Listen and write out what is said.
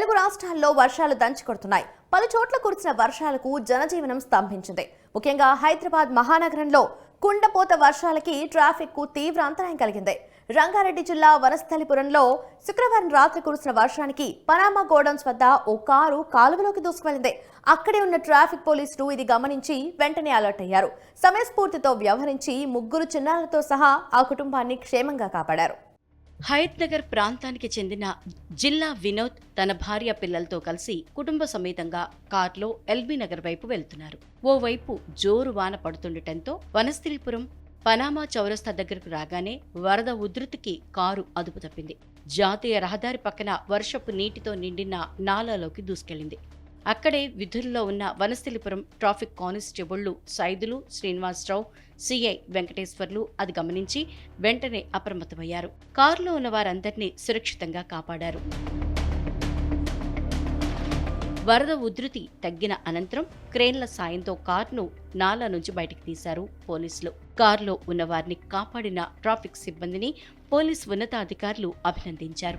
తెలుగు రాష్ట్రాల్లో వర్షాలు దంచుకొడుతున్నాయి పలు చోట్ల కురిసిన వర్షాలకు జనజీవనం స్తంభించింది. ముఖ్యంగా హైదరాబాద్ మహానగరంలో కుండపోత వర్షాలకి ట్రాఫిక్కు తీవ్ర అంతరాయం కలిగింది. రంగారెడ్డి జిల్లా వనస్థలిపురంలో శుక్రవారం రాత్రి కురిసిన వర్షానికి పనామా గోడౌన్స్ వద్ద ఓ కారు కాలువలోకి దూసుకువెళ్ళింది అక్కడే ఉన్న ట్రాఫిక్ పోలీసులు ఇది గమనించి వెంటనే అలర్ట్ అయ్యారు. సమయస్ఫూర్తితో వ్యవహరించి ముగ్గురు చిన్నారులతో సహా ఆ కుటుంబాన్ని క్షేమంగా కాపాడారు. హయత్ నగర్ ప్రాంతానికి చెందిన జిల్లా వినోద్ తన భార్య పిల్లలతో కలిసి కుటుంబ సమేతంగా కార్లో ఎల్బీ నగర్ వైపు వెళ్తున్నారు. ఓవైపు జోరు వాన పడుతుండటంతో వనస్థలిపురం పనామా చౌరస్తా దగ్గరకు రాగానే వరద ఉధృతికి కారు అదుపు తప్పింది. జాతీయ రహదారి పక్కన వర్షపు నీటితో నిండిన నాలాలోకి దూసుకెళ్ళింది అక్కడే విధుల్లో ఉన్న వనస్థలిపురం ట్రాఫిక్ కానిస్టేబుళ్ళు సైదులు శ్రీనివాసరావు సిఐ వెంకటేశ్వర్లు అది గమనించి వెంటనే అప్రమత్తమయ్యారు. కారులో ఉన్న వారందరినీ సురక్షితంగా కాపాడారు. వరద ఉధృతి తగ్గిన అనంతరం క్రేన్ల సాయంతో కారును నాలా నుంచి బయటికి తీశారు పోలీసులు. కారులో ఉన్న వారిని కాపాడిన ట్రాఫిక్ సిబ్బందిని పోలీస్ ఉన్నతాధికారులు అభినందించారు.